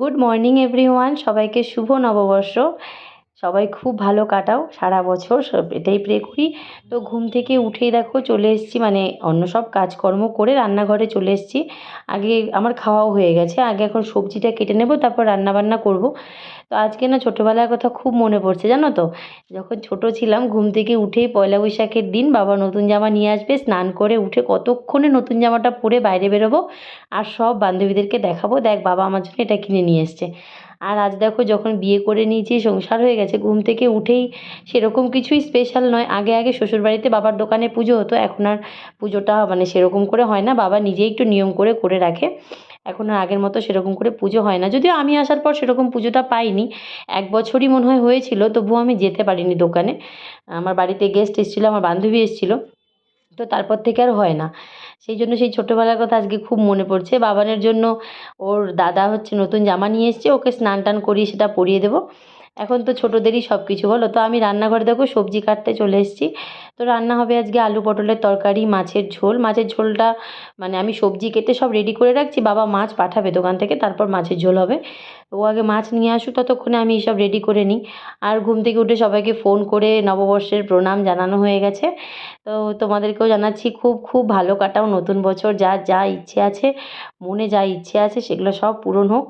Good morning everyone সবাইকে শুভ নববর্ষ। সবাই খুব ভালো কাটাও। সারা বছর সব এটাই প্রে করি। তো ঘুম থেকে উঠে দেখো চলে এসেছি মানে অন্য সব কাজকর্ম করে রান্নাঘরে চলে এসেছি। আগে আমার খাওয়াও হয়ে গেছে। আগে এখন সবজিটা কেটে নেব, তারপর রান্নাবান্না করব। তো আজকে না ছোটোবেলার কথা খুব মনে পড়ছে, জানো তো? যখন ছোট ছিলাম, ঘুম থেকে উঠেই পয়লা বৈশাখের দিন বাবা নতুন জামা নিয়ে আসবে, স্নান করে উঠে কতক্ষণে নতুন জামাটা পরে বাইরে বেরোবো আর সব বান্ধবীদেরকে দেখাবো, দেখ বাবা আমার জন্য এটা কিনে নিয়ে এসছে। আর আজ দেখো যখন বিয়ে করে নিয়েছি, সংসার হয়ে গেছে, ঘুম থেকে উঠেই সেরকম কিছুই স্পেশাল নয়। আগে আগে শ্বশুরবাড়িতে বাবার দোকানে পুজো হতো, এখন আর পুজোটা মানে সেরকম করে হয় না, বাবা নিজেই একটু নিয়ম করে করে রাখে। এখন আর আগের মতো সেরকম করে পুজো হয় না। যদিও আমি আসার পর সেরকম পুজোটা পাইনি। এক বছরই মনে হয় হয়েছিল, তবুও আমি যেতে পারিনি দোকানে। আমার বাড়িতে গেস্ট এসেছিল, আমার বান্ধবী এসেছিল। তো তারপর থেকে আর হয় না। সেই জন্য সেই ছোটোবেলার কথা আজকে খুব মনে পড়ছে। বাবানের জন্য ওর দাদা হচ্ছে নতুন জামা নিয়ে এসছে, ওকে স্নান টান করিয়ে সেটা পরিয়ে দেবো। এখন তো ছোটোদেরই সব কিছু বলো? তো আমি রান্নাঘরে দেখো সবজি কাটতে চলে এসেছি। তো রান্না হবে আজকে আলু পটলের তরকারি, মাছের ঝোল। মাছের ঝোলটা মানে আমি সবজি কেটে সব রেডি করে রাখছি। বাবা মাছ পাঠাবে দোকান থেকে, তারপর মাছের ঝোল হবে। ও আগে মাছ নিয়ে আসুক, ততক্ষণে আমি সব রেডি করে নিই। আর ঘুম থেকে উঠে সবাইকে ফোন করে নববর্ষের প্রণাম জানানো হয়ে গেছে। তো তোমাদেরকেও জানাচ্ছি, খুব খুব ভালো কাটাও নতুন বছর। যা যা ইচ্ছে আছে, মনে যা ইচ্ছে আছে, সেগুলো সব পূরণ হোক।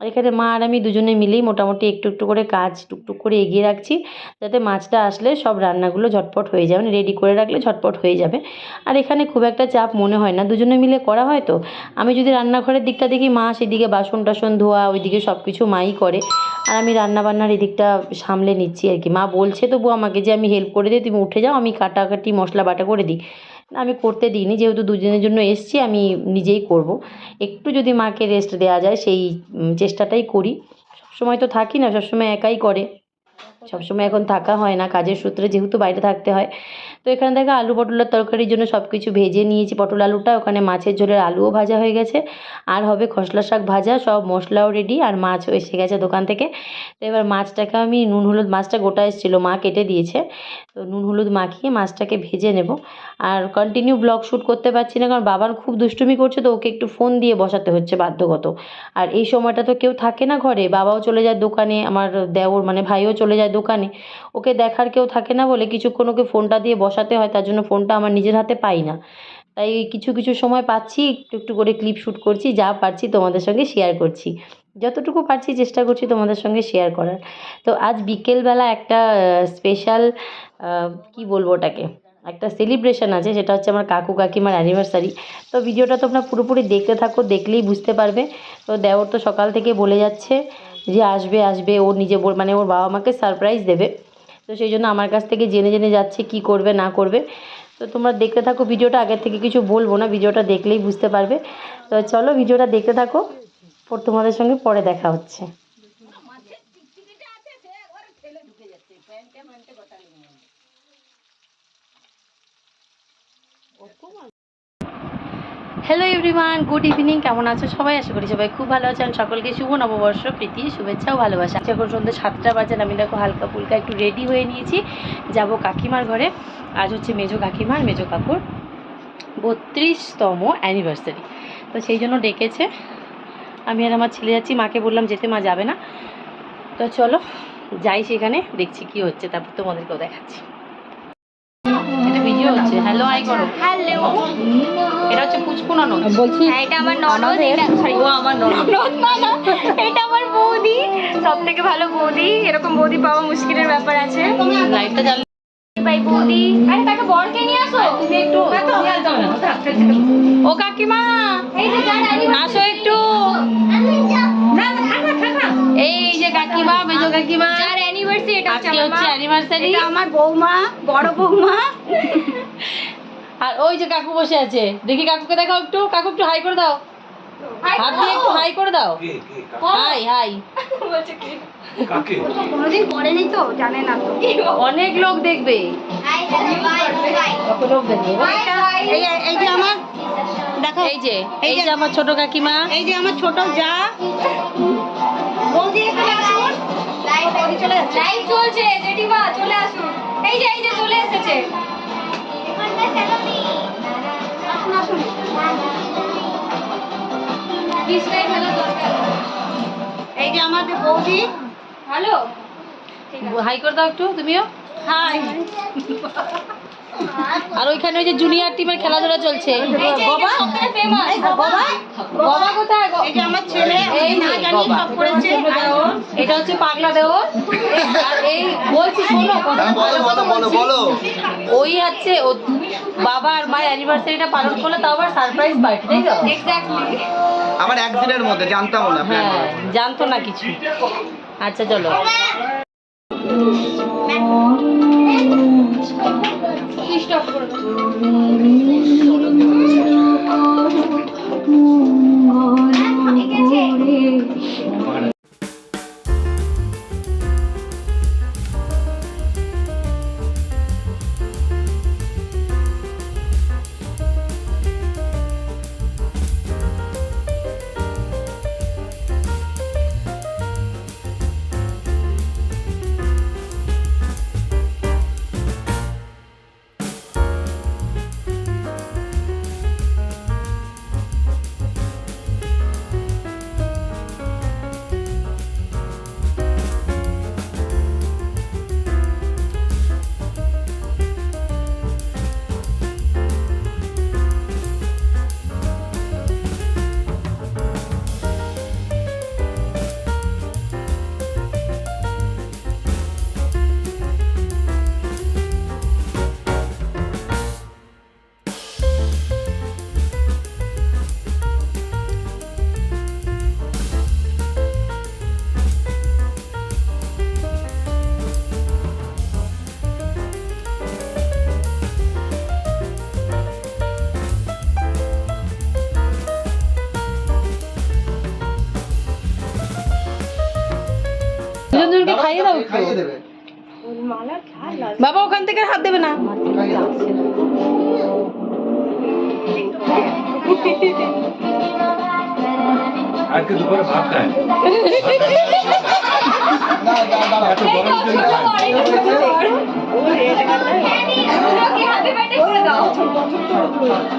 আর এখানে মা আর আমি দুজনে মিলেই মোটামুটি একটু একটু করে কাজ টুকটুক করে এগিয়ে রাখছি, যাতে মাছটা আসলে সব রান্নাগুলো ঝটপট হয়ে যাবে রেডি করে রাখলে ঝটপট হয়ে যাবে। আর এখানে খুব একটা চাপ মনে হয় না, দুজনে মিলে করা হয় তো? আমি যদি রান্নাঘরের দিকটা দেখি, মা সেদিকে বাসন টাসন ধোয়া, ওইদিকে সব কিছু মাই করে। আর আমি রান্নাবান্নার এদিকটা সামলে নিচ্ছি আর কি। মা বলছে তবু আমাকে যে আমি হেল্প করে দিই, তুমি উঠে যাও, আমি কাটাকাটি মশলা বাটা করে দিই। আমি করতে দিইনি। যেহেতু দুজনের জন্য এসছি, আমি নিজেই করব। একটু যদি মাকে রেস্ট দেওয়া যায়, সেই চেষ্টাটাই করি। সবসময় তো থাকি না, সবসময় একাই করে। সবসময় এখন থাকা হয় না, কাজের সূত্রে যেহেতু বাইরে থাকতে হয়। তো এখানে দেখো আলু পটলের তরকারির জন্য সব কিছু ভেজে নিয়েছি, পটল আলুটা। ওখানে মাছের ঝোলের আলুও ভাজা হয়ে গেছে। আর হবে খসলা শাক ভাজা, সব মশলাও রেডি আর মাছও এসে গেছে দোকান থেকে। তো এবার মাছটাকে আমি নুন হলুদ, মাছটা গোটা এসেছিল, মা কেটে দিয়েছে। তো নুন হলুদ মাখিয়ে মাছটাকে ভেজে নেব। আর কন্টিনিউ ব্লগ শ্যুট করতে পারছি না, কারণ বাবার খুব দুষ্টুমি করছে, তো ওকে একটু ফোন দিয়ে বসাতে হচ্ছে বাধ্যগত। আর এই সময়টা তো কেউ থাকে না ঘরে, বাবাও চলে যায় দোকানে, আমার দেওর মানে ভাইও চলে যায় দোকানে। ওকে দেখার কেউ থাকে না বলে কিছুক্ষণ ওকে ফোনটা দিয়ে বসাতে হয়, তার জন্য ফোনটা আমার নিজের হাতে পাই না। তাই কিছু কিছু সময় পাচ্ছি, একটু একটু করে ক্লিপ শ্যুট করছি, যা পারছি তোমাদের সঙ্গে শেয়ার করছি। যতটুকু পারছি চেষ্টা করছি তোমাদের সঙ্গে শেয়ার করার। তো আজ বিকেলবেলা একটা স্পেশাল কি বলব ওটাকে? একটা সেলিব্রেশন আছে, সেটা হচ্ছে আমার কাকু কাকিমার অ্যানিভার্সারি তো ভিডিওটা তোমরা পুরোপুরি দেখতে থাকো, দেখলেই বুঝতে পারবে। তো দেওর তো সকাল থেকে বলে যাচ্ছে। যে আসবে আসবে, ও নিজে মানে ওর বাবা মাকে সারপ্রাইজ দেবে। তো সেই জন্য আমার কাছ থেকে জেনে জেনে যাচ্ছে কি করবে, না করবে। তো তোমরা দেখতে থাকো ভিডিওটা, আগের থেকে কিছু বলব না, ভিডিওটা দেখলেই বুঝতে পারবে। তো চলো ভিডিওটা দেখতে থাকো তোমাদের সঙ্গে পরে দেখা হচ্ছে। হ্যালো এভরিওয়ান গুড ইভিনিং কেমন আছো? সবাই আশা করি সবাই খুব ভালো আছেন। সকলকে শুভ নববর্ষ, প্রীতি, শুভেচ্ছা ও ভালোবাসা। যখন সন্ধ্যে সাতটা বাজে, আমি দেখো হালকা ফুলকা একটু রেডি হয়ে নিয়েছি। যাব কাকিমার ঘরে। আজ হচ্ছে মেজো কাকিমার, মেজো কাকুর বত্রিশতম অ্যানিভার্সারি তো সেই জন্য ডেকেছে। আমি আর আমার ছেলে যাচ্ছি, মাকে বললাম যেতে, মা যাবে না। তো চলো, যাই সেখানে, দেখছি কি হচ্ছে, তারপর তোমাদেরকেও দেখাচ্ছি। ভিডিও হচ্ছে। হ্যালো আই করো। হ্যালো এটা হচ্ছে পুচকুনা নয় বলছি হ্যাঁ, এটা আমার ননদ এটা sorry, ও আমার ননদ। ননদ না, এটা আমার বৌদি। সব থেকে ভালো বৌদি। এরকম বৌদি পাওয়া মুশকিলের ব্যাপার আছে। লাইটটা জ্বাল ভাই বৌদি। আরে তাকে বরকে নিয়ে আসো। তুমি একটু ও কাকিমা! এই যে আসো একটু। এই যে কাকিমা মেজো কাকিমা। অ্যানিভার্সারি এটা আজকে হচ্ছে অ্যানিভার্সারি এটা আমার বৌমা বড় বৌমা। আর ওই যে কাকু বসে আছে। দেখি কাকুকে দেখাও একটু। কাকু একটু হাই করে দাও। হাত দিয়ে একটু হাই করে দাও। কে কে হাই হাই বলছে কি? কাকে? কোনোদিন করেনি তো জানে না। তো অনেক লোক দেখবে। লোক দেখবে? এই এই যে আমার দেখো এই যে এই যে আমার ছোট কাকিমা। এই যে আমার ছোট যা। বৌদি এখানে আসুন চলে যাচ্ছে। লাইভ চলছে জেঠিমা চলে আসুন। এই যে এই যে চলে এসেছে। আসুন আসুন। ডিসপ্লে খেলা দরকার। আমাদের বৌদি। ভালো? হাই করে দাও একটু তুমিও। হাই আর ওইখানে ওই যে জুনিয়র টিমের খেলাধুলা চলছে। বাবা? বাবা? বাবা কোথায় এই যে আমার ছেলে এই না জানি সব করেছে। এটা হচ্ছে পাগলা দেওর আর এই বলছি শোনো হ্যাঁ, বলো ওই হচ্ছে ও বাবা আর মায়ের অ্যানিভার্সারিটা পালন করল তাও আবার সারপ্রাইজ পার্টি তাই তো? এক্স্যাক্টলি আবার একদিনের মধ্যে জানতাম না হ্যাঁ জানতো না কিছু। আচ্ছা চলো। স্টপ করে খাইয়ে দেবে। বাবা ওখান থেকে হাত দেবে না? আজকে দুপুরে ভাত খায়।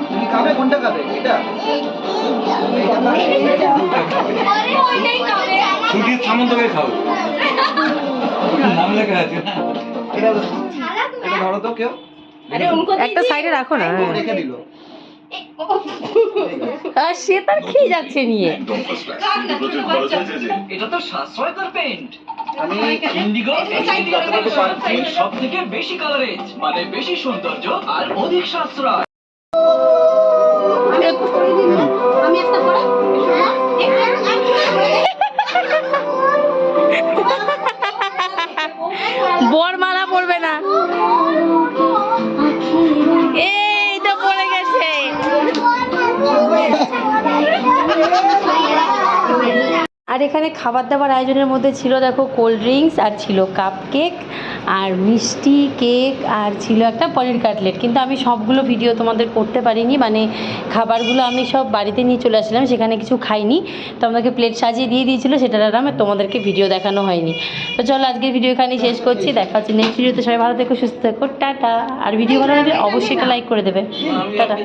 তুমি খাবে কোনটা খাবে এটা ছুটির সামন্তকে খাও। নাম লেখা আছে। এটা এটা ধরো তো কেউ? আরে উনকো একটা সাইডে রাখো না। রেখে দিল। আর সে তার খেয়ে যাচ্ছে নিয়ে? এটা তো সাশ্রয়কর পেইন্ট আমি ইন্ডিগো সব থেকে বেশি কালারেজ মানে বেশি সৌন্দর্য আর অধিক সাশ্রয়। আর এখানে খাবার দাবার আয়োজনের মধ্যে ছিল দেখো কোল্ড ড্রিঙ্কস আর ছিল কাপ কেক আর মিষ্টি কেক আর ছিল একটা পনির কাটলেট কিন্তু আমি সবগুলো ভিডিও তোমাদের করতে পারিনি মানে খাবারগুলো আমি সব বাড়িতে নিয়ে চলে আসলাম সেখানে কিছু খাইনি। তো আমাকে প্লেট সাজিয়ে দিয়ে দিয়েছিল সেটার আর আমার তোমাদেরকে ভিডিও দেখানো হয়নি। তো চলো আজকের ভিডিও এখানেই শেষ করছি। দেখা হচ্ছে নেক্সট ভিডিওতে সবাই ভালো থেকো সুস্থ থেকো। টাটা। আর ভিডিও ভালো লাগলে অবশ্যই একটা লাইক করে দেবে। টাটা।